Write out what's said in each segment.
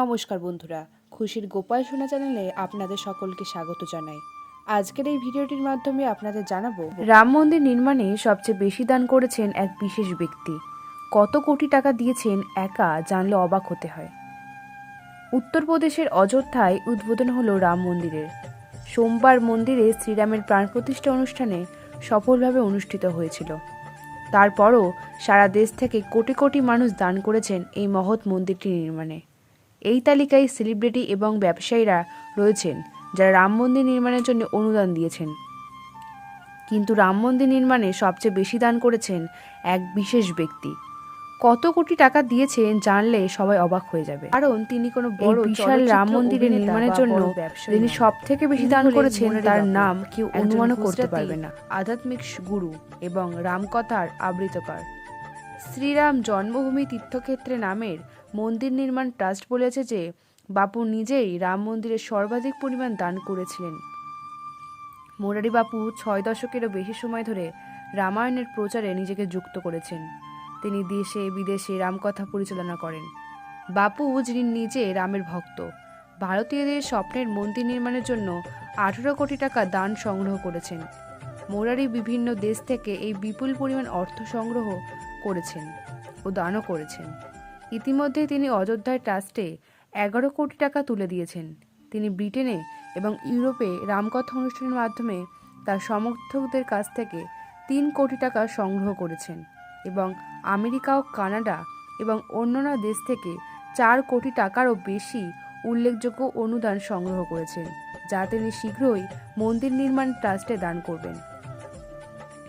নমস্কার বন্ধুরা, খুশির গোপাল সোনা চ্যানেলে আপনাদের সকলকে স্বাগত জানাই। আজকের এই ভিডিওটির মাধ্যমে আপনাদের জানাব, রাম মন্দির নির্মাণে সবচেয়ে বেশি দান করেছেন এক বিশেষ ব্যক্তি। কত কোটি টাকা দিয়েছেন একা জানলে অবাক হতে হয়। উত্তরপ্রদেশের অযোধ্যায় উদ্বোধন হলো রাম মন্দিরের। সোমবার মন্দিরে শ্রীরামের প্রাণ প্রতিষ্ঠা অনুষ্ঠানে সফলভাবে অনুষ্ঠিত হয়েছিল। তারপরও সারা দেশ থেকে কোটি কোটি মানুষ দান করেছেন এই মহৎ মন্দিরটি নির্মাণে। এই তালিকায় সেলিব্রিটি এবং ব্যবসায়ীরা রয়েছেন যারা রাম মন্দির নির্মাণের জন্য অনুদান দিয়েছেন। কিন্তু রাম মন্দির নির্মাণে সবচেয়ে বেশি দান করেছেন এক বিশেষ ব্যক্তি। কত কোটি টাকা দিয়েছেন জানলে সবাই অবাক হয়ে যাবে। কারণ তিনি কোনো বড় বিশাল রাম মন্দিরের নির্মাণের জন্য যিনি সব থেকে বেশি দান করেছেন তার নাম কেউ অনুমানও করতে পারবে না। আধ্যাত্মিক গুরু এবং রামকথার আবৃতকার। শ্রীরাম জন্মভূমি তীর্থক্ষেত্রে নামের মন্দির নির্মাণ ট্রাস্ট বলেছে যে, বাপু নিজেই রাম মন্দিরে সর্বাধিক পরিমাণ দান করেছিলেন। মোরারি বাপু ছয় দশকেরও বেশি সময় ধরে রামায়ণের প্রচারে নিজেকে যুক্ত করেছেন। তিনি দেশে বিদেশে রামকথা পরিচালনা করেন। বাপু যিনি নিজে রামের ভক্ত, ভারতীয়দের স্বপ্নের মন্দির নির্মাণের জন্য আঠেরো কোটি টাকা দান সংগ্রহ করেছেন। মোরারি বিভিন্ন দেশ থেকে এই বিপুল পরিমাণ অর্থ সংগ্রহ করেছেন ও দানও করেছেন। ইতিমধ্যে তিনি অযোধ্যায় ট্রাস্টে এগারো কোটি টাকা তুলে দিয়েছেন। তিনি ব্রিটেনে এবং ইউরোপে রামকথা অনুষ্ঠানের মাধ্যমে তার সমর্থকদের কাছ থেকে তিন কোটি টাকা সংগ্রহ করেছেন এবং আমেরিকা ও কানাডা এবং অন্যান্য দেশ থেকে চার কোটি টাকারও বেশি উল্লেখযোগ্য অনুদান সংগ্রহ করেছেন, যা তিনি শীঘ্রই মন্দির নির্মাণ ট্রাস্টে দান করবেন।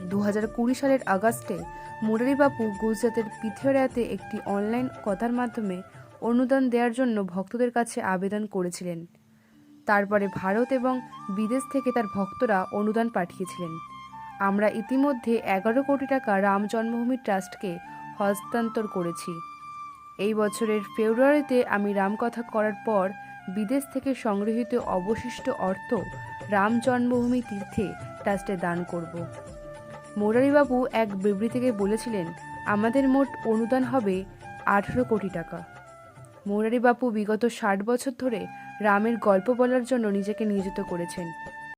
দু হাজার কুড়ি সালের আগস্টে মুরারিবাপু গুজরাতের পিথিয়রাতে একটি অনলাইন কথার মাধ্যমে অনুদান দেওয়ার জন্য ভক্তদের কাছে আবেদন করেছিলেন। তারপরে ভারত এবং বিদেশ থেকে তার ভক্তরা অনুদান পাঠিয়েছিলেন। আমরা ইতিমধ্যে এগারো কোটি টাকা রাম জন্মভূমি ট্রাস্টকে হস্তান্তর করেছি। এই বছরের ফেব্রুয়ারিতে আমি রামকথা করার পর বিদেশ থেকে সংগৃহীত অবশিষ্ট অর্থ রাম জন্মভূমি তীর্থে ট্রাস্টে দান করব। মোরারিবাবু এক বিবৃতিকে বলেছিলেন, আমাদের মোট অনুদান হবে আঠেরো কোটি টাকা। মোরারিবাবু বিগত ষাট বছর ধরে রামের গল্প বলার জন্য নিজেকে নিয়োজিত করেছেন।